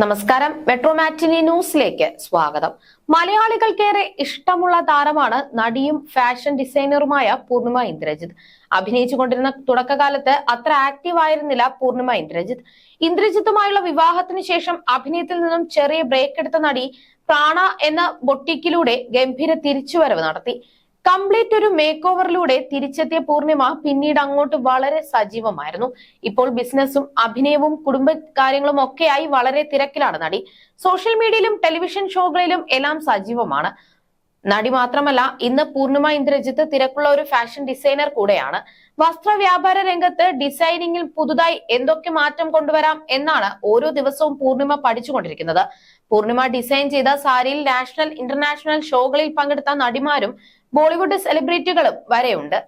നമസ്കാരം. മെട്രോ മാറ്റിനി ന്യൂസിലേക്ക് സ്വാഗതം. മലയാളികൾക്കേറെ ഇഷ്ടമുള്ള താരമാണ് നടിയും ഫാഷൻ ഡിസൈനറുമായ പൂർണിമ ഇന്ദ്രജിത്ത്. അഭിനയിച്ചുകൊണ്ടിരുന്ന തുടക്കകാലത്ത് അത്ര ആക്റ്റീവ് ആയിരുന്നില്ല പൂർണിമ ഇന്ദ്രജിത്ത്. ഇന്ദ്രജിത്തുമായുള്ള വിവാഹത്തിന് ശേഷം അഭിനയത്തിൽ നിന്നും ചെറിയ ബ്രേക്ക് എടുത്ത നടി പ്രാണ എന്ന ബൊട്ടിക്കിലൂടെ ഗംഭീര തിരിച്ചുവരവ് നടത്തി. കംപ്ലീറ്റ് ഒരു മേക്ക് ഓവറിലൂടെ തിരിച്ചെത്തിയ പൂർണിമ പിന്നീട് അങ്ങോട്ട് വളരെ സജീവമായിരുന്നു. ഇപ്പോൾ ബിസിനസ്സും അഭിനയവും കുടുംബ കാര്യങ്ങളും ഒക്കെയായി വളരെ തിരക്കിലാണ് നടി. സോഷ്യൽ മീഡിയയിലും ടെലിവിഷൻ ഷോകളിലും എല്ലാം സജീവമാണ്. നടി മാത്രമല്ല ഇന്ന് പൂർണിമ ഇന്ദ്രജിത്ത് തിരക്കുള്ള ഒരു ഫാഷൻ ഡിസൈനർ കൂടെയാണ്. വസ്ത്ര വ്യാപാര രംഗത്ത് ഡിസൈനിങ്ങിൽ പുതുതായി എന്തൊക്കെ മാറ്റം കൊണ്ടുവരാം എന്നാണ് ഓരോ ദിവസവും പൂർണിമ പഠിച്ചുകൊണ്ടിരിക്കുന്നത്. പൂർണിമ ഡിസൈൻ ചെയ്ത സാരിയിൽ നാഷണൽ ഇന്റർനാഷണൽ ഷോകളിൽ പങ്കെടുത്ത നടിമാരും ബോളിവുഡ് സെലിബ്രിറ്റികളും വരെയുണ്ട്.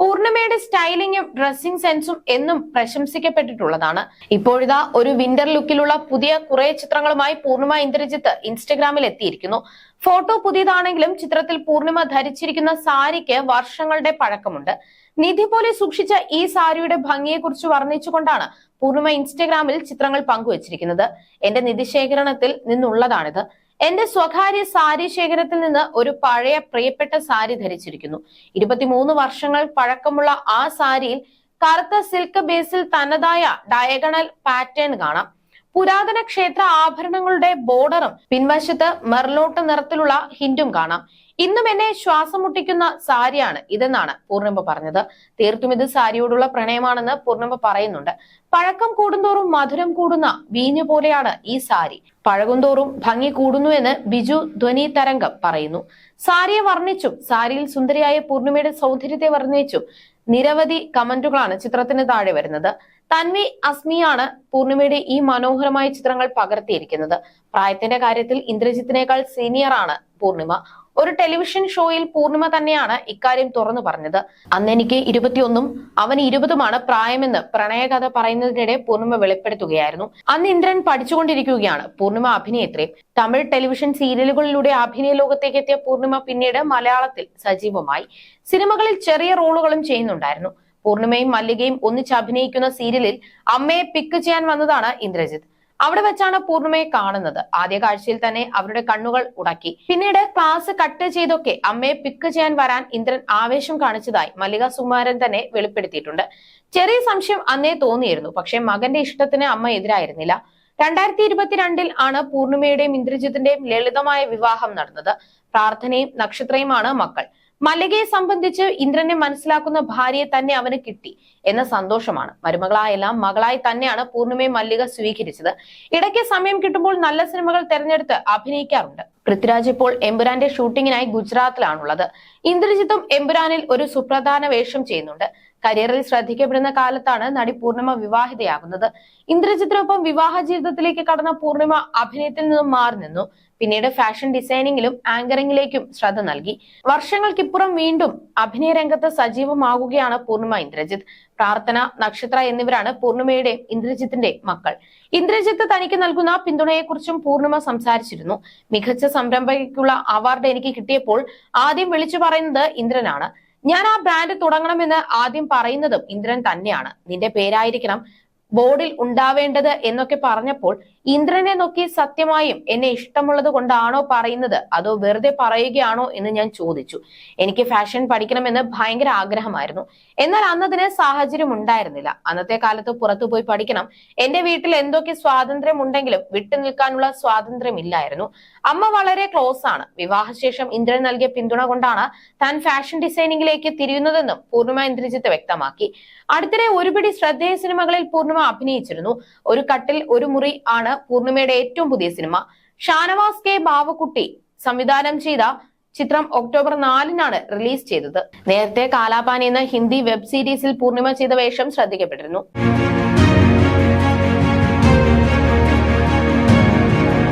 പൂർണിമയുടെ സ്റ്റൈലിങ്ങും ഡ്രസ്സിംഗ് സെൻസും എന്നും പ്രശംസിക്കപ്പെട്ടിട്ടുള്ളതാണ്. ഇപ്പോഴിതാ ഒരു വിന്റർ ലുക്കിലുള്ള പുതിയ കുറെ ചിത്രങ്ങളുമായി പൂർണിമ ഇന്ദ്രജിത്ത് ഇൻസ്റ്റഗ്രാമിൽ എത്തിയിരിക്കുന്നു. ഫോട്ടോ പുതിയതാണെങ്കിലും ചിത്രത്തിൽ പൂർണിമ ധരിച്ചിരിക്കുന്ന സാരിക്ക് വർഷങ്ങളുടെ പഴക്കമുണ്ട്. നിധി പോലെ സൂക്ഷിച്ച ഈ സാരിയുടെ ഭംഗിയെക്കുറിച്ച് വർണിച്ചുകൊണ്ടാണ് പൂർണിമ ഇൻസ്റ്റഗ്രാമിൽ ചിത്രങ്ങൾ പങ്കുവച്ചിരിക്കുന്നത്. എന്റെ നിധി ശേഖരണത്തിൽ നിന്നുള്ളതാണിത്. എന്റെ സ്വകാര്യ സാരി ശേഖരത്തിൽ നിന്ന് ഒരു പഴയ പ്രിയപ്പെട്ട സാരി ധരിച്ചിരിക്കുന്നു. ഇരുപത്തിമൂന്ന് വർഷങ്ങൾ പഴക്കമുള്ള ആ സാരിയിൽ കറുത്ത സിൽക്ക് ബേസിൽ തനതായ ഡയഗണൽ പാറ്റേൺ കാണാം. പുരാതന ക്ഷേത്ര ആഭരണങ്ങളുടെ ബോർഡറും പിൻവശത്ത് മെർലോട്ട് നിറത്തിലുള്ള ഹിന്റും കാണാം. ഇന്നും എന്നെ ശ്വാസം മുട്ടിക്കുന്ന സാരിയാണ് ഇതെന്നാണ് പൂർണിമ പറഞ്ഞത്. തീർത്തും ഇത് സാരിയോടുള്ള പ്രണയമാണെന്ന് പൂർണിമ പറയുന്നുണ്ട്. പഴക്കം കൂടുന്തോറും മധുരം കൂടുന്ന വീഞ്ഞു പോലെയാണ് ഈ സാരി. പഴകുന്തോറും ഭംഗി കൂടുന്നു എന്ന് ബിജു ധ്വനി തരംഗം പറയുന്നു. സാരിയെ വർണിച്ചും സാരിയിൽ സുന്ദരിയായ പൂർണിമയുടെ സൗന്ദര്യത്തെ വർണിച്ചും നിരവധി കമന്റുകളാണ് ചിത്രത്തിന് താഴെ വരുന്നത്. തൻവി അസ്മിയാണ് പൂർണിമയുടെ ഈ മനോഹരമായ ചിത്രങ്ങൾ പകർത്തിയിരിക്കുന്നത്. പ്രായത്തിന്റെ കാര്യത്തിൽ ഇന്ദ്രജിത്തിനേക്കാൾ സീനിയറാണ് പൂർണിമ. ഒരു ടെലിവിഷൻ ഷോയിൽ പൂർണിമ തന്നെയാണ് ഇക്കാര്യം തുറന്നു പറഞ്ഞത്. അന്ന് എനിക്ക് ഇരുപത്തിയൊന്നും അവന് ഇരുപതുമാണ് പ്രായമെന്ന് പ്രണയകഥ പറയുന്നതിനിടെ പൂർണിമ വെളിപ്പെടുത്തുകയായിരുന്നു. അന്ന് ഇന്ദ്രൻ പഠിച്ചുകൊണ്ടിരിക്കുകയാണ് പൂർണിമ അഭിനേത്രി. തമിഴ് ടെലിവിഷൻ സീരിയലുകളിലൂടെ അഭിനയ ലോകത്തേക്ക് എത്തിയ പൂർണിമ പിന്നീട് മലയാളത്തിൽ സജീവമായി. സിനിമകളിൽ ചെറിയ റോളുകളും ചെയ്യുന്നുണ്ടായിരുന്നു. പൂർണിമയും മല്ലികയും ഒന്നിച്ച് അഭിനയിക്കുന്ന സീരിയലിൽ അമ്മയെ പിക്ക് ചെയ്യാൻ വന്നതാണ് ഇന്ദ്രജിത്ത്. അവിടെ വെച്ചാണ് പൂർണിമയെ കാണുന്നത്. ആദ്യ കാഴ്ചയിൽ തന്നെ അവരുടെ കണ്ണുകൾ ഉടക്കി. പിന്നീട് ക്ലാസ് കട്ട് ചെയ്തൊക്കെ അമ്മയെ പിക്ക് ചെയ്യാൻ വരാൻ ഇന്ദ്രൻ ആവേശം കാണിച്ചതായി മല്ലിക സുമാരൻ തന്നെ വെളിപ്പെടുത്തിയിട്ടുണ്ട്. ചെറിയ സംശയം അന്നേ തോന്നിയിരുന്നു. പക്ഷെ മകന്റെ ഇഷ്ടത്തിന് അമ്മ എതിരായിരുന്നില്ല. രണ്ടായിരത്തി ഇരുപത്തിരണ്ടിൽ ആണ് പൂർണിമയുടെയും ഇന്ദ്രജിത്തിന്റെയും ലളിതമായ വിവാഹം നടന്നത്. പ്രാർത്ഥനയും നക്ഷത്രയുമാണ് മക്കൾ. മല്ലികയെ സംബന്ധിച്ച് ഇന്ദ്രനെ മനസ്സിലാക്കുന്ന ഭാര്യയെ തന്നെ അവന് കിട്ടി എന്ന സന്തോഷമാണ്. മരുമകളായെല്ലാം മകളായി തന്നെയാണ് പൂർണിമയെ മല്ലിക സ്വീകരിച്ചത്. ഇടയ്ക്ക് സമയം കിട്ടുമ്പോൾ നല്ല സിനിമകൾ തെരഞ്ഞെടുത്ത് അഭിനയിക്കാറുണ്ട്. പൃഥ്വിരാജ് ഇപ്പോൾ എമ്പുരാന്റെ ഷൂട്ടിങ്ങിനായി ഗുജറാത്തിലാണുള്ളത്. ഇന്ദ്രജിത്തും എമ്പുരാനിൽ ഒരു സുപ്രധാന വേഷം ചെയ്യുന്നുണ്ട്. കരിയറിൽ ശ്രദ്ധിക്കപ്പെടുന്ന കാലത്താണ് നടി പൂർണിമ വിവാഹിതയാകുന്നത്. ഇന്ദ്രജിത്തിനൊപ്പം വിവാഹ ജീവിതത്തിലേക്ക് കടന്ന പൂർണിമ അഭിനയത്തിൽ നിന്നും മാറി നിന്നു. പിന്നീട് ഫാഷൻ ഡിസൈനിങ്ങിലും ആങ്കറിംഗിലേക്കും ശ്രദ്ധ നൽകി. വർഷങ്ങൾക്കിപ്പുറം വീണ്ടും അഭിനയ രംഗത്ത് സജീവമാകുകയാണ് പൂർണിമ ഇന്ദ്രജിത്ത്. പ്രാർത്ഥന നക്ഷത്ര എന്നിവരാണ് പൂർണിമയുടെ ഇന്ദ്രജിത്തിന്റെ മക്കൾ. ഇന്ദ്രജിത്ത് തനിക്ക് നൽകുന്ന പിന്തുണയെക്കുറിച്ചും പൂർണിമ സംസാരിച്ചിരുന്നു. മികച്ച സംരംഭകയ്ക്കുള്ള അവാർഡ് എനിക്ക് കിട്ടിയപ്പോൾ ആദ്യം വിളിച്ചു പറയുന്നത് ഇന്ദ്രനാണ്. ഞാൻ ആ ബ്രാൻഡ് തുടങ്ങണമെന്ന് ആദ്യം പറയുന്നതും ഇന്ദ്രൻ തന്നെയാണ്. നിന്റെ പേരായിരിക്കണം ബോർഡിൽ ഉണ്ടാവേണ്ടത് എന്നൊക്കെ പറഞ്ഞപ്പോൾ ഇന്ദ്രനെ നോക്കി സത്യമായും എന്നെ ഇഷ്ടമുള്ളത് കൊണ്ടാണോ പറയുന്നത്? അതോ വെറുതെ പറയുകയാണോ? എന്ന് ഞാൻ ചോദിച്ചു. എനിക്ക് ഫാഷൻ പഠിക്കണമെന്ന് ഭയങ്കര ആഗ്രഹമായിരുന്നു. എന്നാൽ അന്നതിന് സാഹചര്യം ഉണ്ടായിരുന്നില്ല. അന്നത്തെ കാലത്ത് പുറത്തു പോയി പഠിക്കണം. എന്റെ വീട്ടിൽ എന്തൊക്കെ സ്വാതന്ത്ര്യം ഉണ്ടെങ്കിലും വിട്ടു നിൽക്കാനുള്ള സ്വാതന്ത്ര്യം ഇല്ലായിരുന്നു അമ്മ വളരെ ക്ലോസ് ആണ്. വിവാഹശേഷം ഇന്ദ്രൻ നൽകിയ പിന്തുണ കൊണ്ടാണ് താൻ ഫാഷൻ ഡിസൈനിങ്ങിലേക്ക് തിരിയുന്നതെന്നും പൂർണിമ ഇന്ദ്രജിത്ത് വ്യക്തമാക്കി. അടുത്തിടെ ഒരുപിടി ശ്രദ്ധേയ സിനിമകളിൽ പൂർണിമ അഭിനയിച്ചിരുന്നു. ഒരു കട്ടിൽ ഒരു മുറി ആണ് പൂർണിമയുടെ ഏറ്റവും പുതിയ സിനിമ. ഷാനവാസ് കെ ബാവക്കുട്ടി സംവിധാനം ചെയ്ത ചിത്രം ഒക്ടോബർ നാലിനാണ് റിലീസ് ചെയ്തത്. നേരത്തെ കാലാപാനി എന്ന ഹിന്ദി വെബ് സീരീസിൽ പൂർണിമ ചെയ്ത വേഷം ശ്രദ്ധിക്കപ്പെട്ടിരുന്നു.